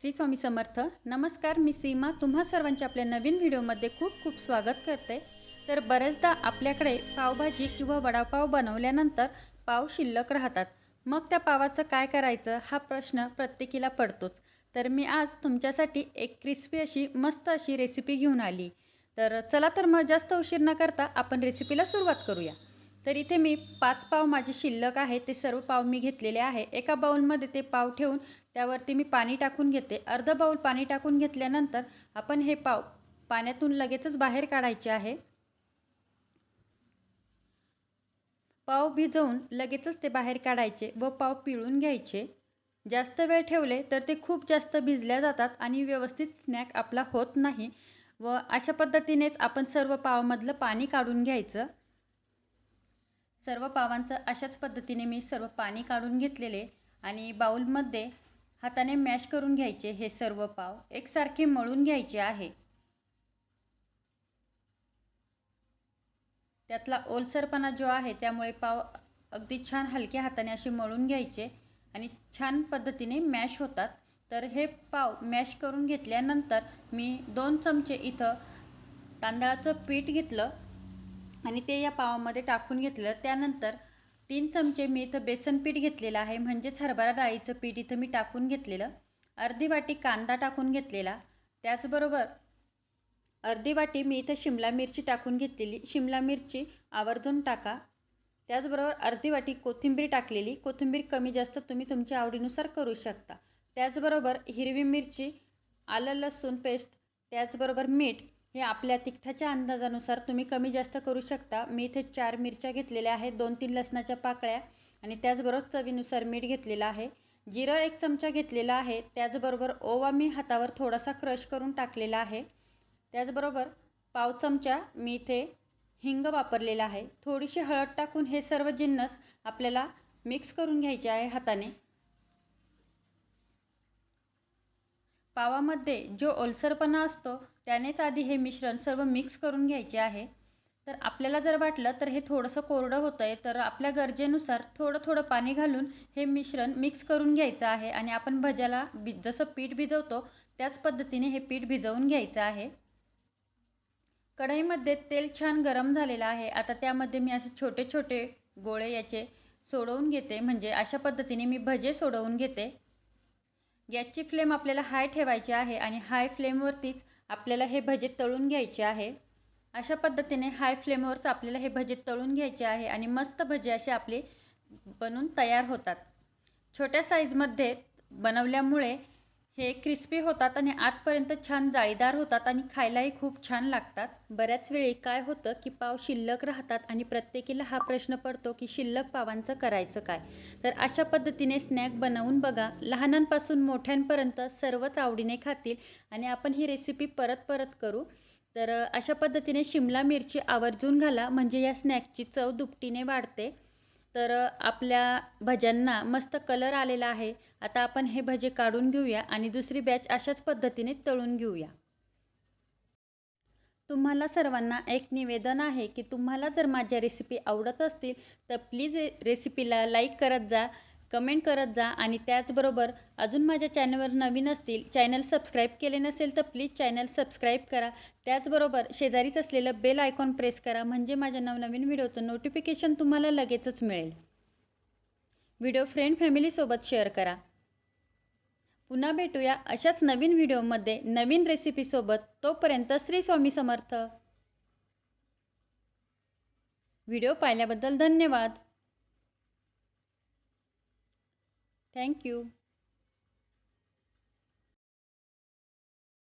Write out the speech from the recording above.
श्री स्वामी समर्थ. नमस्कार मी सीमा. तुम्हा सर्वांच्या आपल्या नवीन व्हिडिओमध्ये खूप खूप स्वागत करते. तर बऱ्याचदा आपल्याकडे पावभाजी किंवा वडापाव बनवल्यानंतर पाव शिल्लक राहतात. मग त्या पावाचं काय करायचं हा प्रश्न प्रत्येकीला पडतोच. तर मी आज तुमच्यासाठी एक क्रिस्पी अशी मस्त अशी रेसिपी घेऊन आली. तर चला तर मग जास्त उशीर न करता आपण रेसिपीला सुरुवात करूया. तर इथे मी पाच पाव माझे शिल्लक आहे ते सर्व पाव मी घेतलेले आहे. एका बाऊलमध्ये ते पाव ठेवून त्यावरती मी पाणी टाकून घेते. अर्ध बाऊल पाणी टाकून घेतल्यानंतर आपण हे पाव पाण्यातून लगेचच बाहेर काढायचे आहे. पाव भिजवून लगेचच ते बाहेर काढायचे व पाव पिळून घ्यायचे. जास्त वेळ ठेवले तर ते खूप जास्त भिजल्या जातात आणि व्यवस्थित स्नॅक आपला होत नाही व अशा पद्धतीनेच आपण सर्व पावामधलं पाणी काढून घ्यायचं. सर्व पावांचं अशाच पद्धतीने मी सर्व पाणी काढून घेतलेले आणि बाऊलमध्ये हाताने मॅश करून घ्यायचे हे सर्व पाव. एकसारखे मळून घ्यायचे आहे. त्यातला ओलसरपणा जो आहे त्यामुळे पाव अगदी छान हलक्या हाताने असे मळून घ्यायचे आणि छान पद्धतीने मॅश होतात. तर हे पाव मॅश करून घेतल्यानंतर मी दोन चमचे इथं तांदळाचं पीठ घेतलं. आणि ते या पावामध्ये टाकून घेतलं. त्यानंतर तीन चमचे मी इथं बेसन पीठ घेतलेलं आहे. म्हणजेच हरभरा डाळीचं पीठ इथं मी टाकून घेतलेलं. अर्धी वाटी कांदा टाकून घेतलेला. त्याचबरोबर अर्धी वाटी मी इथं शिमला मिरची टाकून घेतलेली. शिमला मिरची आवर्जून टाका. त्याचबरोबर अर्धी वाटी कोथिंबीर टाकलेली. कोथिंबीर कमी जास्त तुम्ही तुमच्या आवडीनुसार करू शकता. त्याचबरोबर हिरवी मिरची आलं लसूण पेस्ट त्याचबरोबर मीठ हे आपल्या तिखटाच्या अंदाजानुसार तुम्ही कमी जास्त करू शकता. मी इथे चार मिरच्या घेतलेल्या आहेत. दोन तीन लसणाच्या पाकळ्या आणि त्याचबरोबर चवीनुसार मीठ घेतलेलं आहे. जिरं एक चमचा घेतलेला आहे. त्याचबरोबर ओवा मी हातावर थोडासा क्रश करून टाकलेला आहे. त्याचबरोबर पाव चमचा मी इथे हिंग वापरलेला आहे. थोडीशी हळद टाकून हे सर्व जिन्नस आपल्याला मिक्स करून घ्यायचे आहे हाताने. पावामध्ये जो ओलसरपणा असतो त्यानेच आधी हे मिश्रण सर्व मिक्स करून घ्यायचे आहे. तर आपल्याला जर वाटलं तर हे थोडंसं कोरडं होतं आहे तर आपल्या गरजेनुसार थोडं थोडं पाणी घालून हे मिश्रण मिक्स करून घ्यायचं आहे आणि आपण भज्याला भि जसं पीठ भिजवतो त्याच पद्धतीने हे पीठ भिजवून घ्यायचं आहे. कढईमध्ये तेल छान गरम झालेलं आहे. आता त्यामध्ये मी असे छोटे छोटे गोळे याचे सोडवून घेते. म्हणजे अशा पद्धतीने मी भजे सोडवून घेते. गॅसची फ्लेम आपल्याला हाय ठेवायची आहे आणि हाय फ्लेमवरतीच आपल्याला हे भजे तळून घ्यायचे आहे. अशा पद्धतीने हाय फ्लेमवरच आपल्याला हे भजे तळून घ्यायचे आहे आणि मस्त भजे असे आपले बनून तयार होतात. छोट्या साईजमध्ये बनवल्यामुळे हे क्रिस्पी होतात आणि आतपर्यंत छान जाळीदार होतात आणि खायलाही खूप छान लागतात. बऱ्याच वेळी काय होतं की पाव शिल्लक राहतात आणि प्रत्येकीला हा प्रश्न पडतो की शिल्लक पावांचं करायचं काय? तर अशा पद्धतीने स्नॅक बनवून बघा. लहानांपासून मोठ्यांपर्यंत सर्वच आवडीने खातील आणि आपण ही रेसिपी परत परत करू. तर अशा पद्धतीने शिमला मिरची आवर्जून घाला. म्हणजे या स्नॅकची चव दुपटीने वाढते. तर आपल्या भज्यांना मस्त कलर आलेला आहे. आता आपण हे भजे काढून घेऊया आणि दुसरी बॅच अशाच पद्धतीने तळून घेऊया. तुम्हाला सर्वांना एक निवेदन आहे की तुम्हाला जर माझ्या रेसिपी आवडत असतील तर प्लीज रेसिपीला लाईक करत जा. कमेंट करत जा आणि त्याचबरोबर अजून माझ्या चॅनलवर नवीन असतील चॅनल सबस्क्राईब केले नसेल तर प्लीज चॅनल सबस्क्राईब करा. त्याचबरोबर शेजारीच असलेलं बेल आयकॉन प्रेस करा म्हणजे माझ्या नवनवीन व्हिडिओचं नोटिफिकेशन तुम्हाला लगेचच मिळेल. व्हिडिओ फ्रेंड फॅमिलीसोबत शेअर करा. पुन्हा भेटूया अशाच नवीन व्हिडिओमध्ये नवीन रेसिपीसोबत तोपर्यंत श्री स्वामी समर्थ. व्हिडिओ पाहिल्याबद्दल धन्यवाद. Thank you.